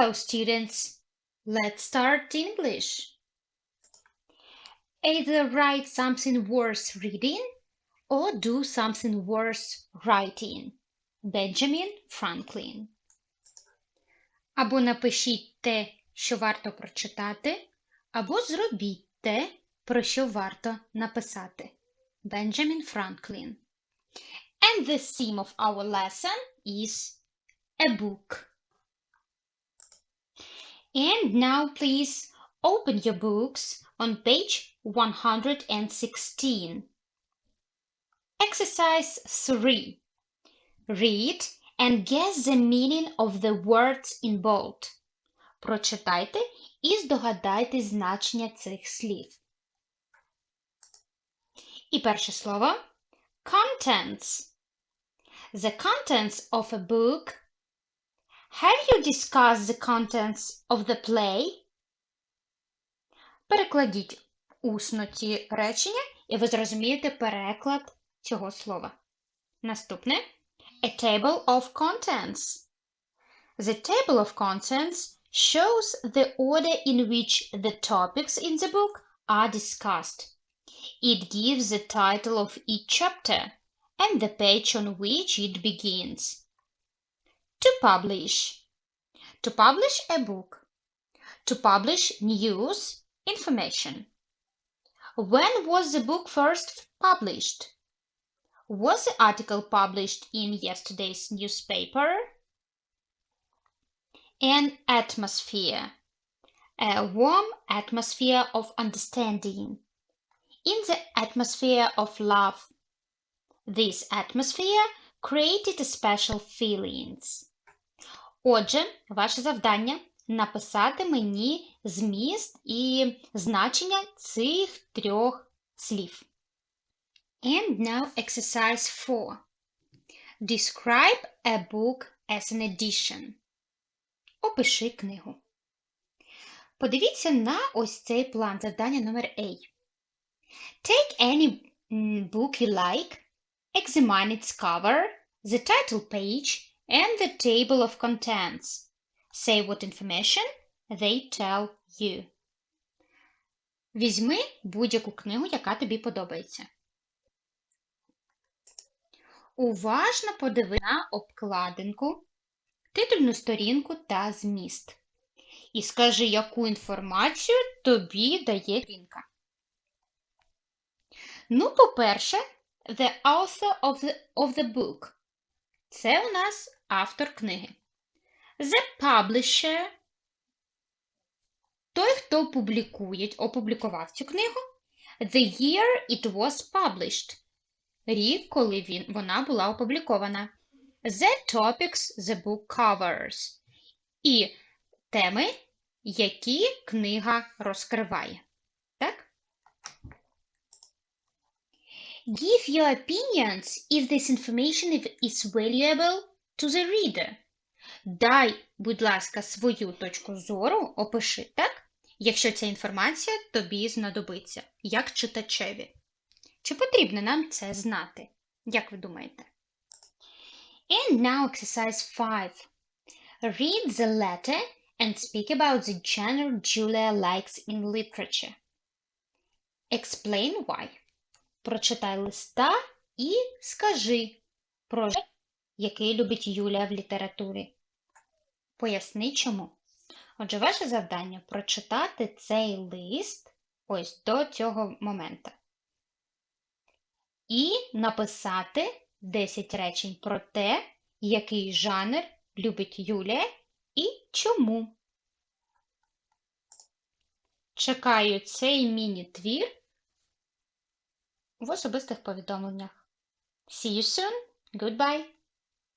Hello, students. Let's start English. Either write something worth reading or do something worth writing. Benjamin Franklin. Або напишіть те, що варто прочитати, або зробіть те, про що варто написати. Benjamin Franklin. And the theme of our lesson is a book. And now please open your books on page 116. Exercise 3. Read and guess the meaning of the words in bold. Прочитайте і здогадайте значення цих слів. І перше слово contents. The contents of a book. Have you discussed the contents of the play? Перекладіть усно ці речення, і ви зрозумієте переклад цього слова. Наступне a table of contents. The table of contents shows the order in which the topics in the book are discussed. It gives the title of each chapter and the page on which it begins. To publish. To publish a book. To publish news, information. When was the book first published? Was the article published in yesterday's newspaper? An atmosphere. A warm atmosphere of understanding. In the atmosphere of love. This atmosphere created special feelings. Отже, ваше завдання написати мені зміст і значення цих трьох слів. And now exercise 4. Describe a book as an edition. Опиши книгу. Подивіться на ось цей план завдання номер A. Take any book you like, examine its cover, the title page, and the table of contents. Say what information they tell you. Візьми будь-яку книгу, яка тобі подобається. Уважно подиви на обкладинку, титульну сторінку та зміст. І скажи, яку інформацію тобі дає сторінка. Ну, по-перше, the author of the, of the book. Це у нас автор книги. The publisher. Той, хто публікує, опублікував цю книгу. The year it was published. Рік, коли він, вона була опублікована. The topics the book covers. І теми, які книга розкриває. Так? Give your opinions if this information is valuable to the reader. Дай, будь ласка, свою точку зору, опиши, так? Якщо ця інформація тобі знадобиться, як читачеві. Чи потрібно нам це знати? Як ви думаєте? And now exercise 5. Read the letter and speak about the genre Julia likes in literature. Explain why. Прочитай листа і скажи про жанр, який любить Юлія в літературі. Поясни чому. Отже, ваше завдання прочитати цей лист ось до цього моменту. І написати 10 речень про те, який жанр любить Юлія і чому. Чекаю цей міні-твір в особистих повідомленнях. See you soon. Goodbye.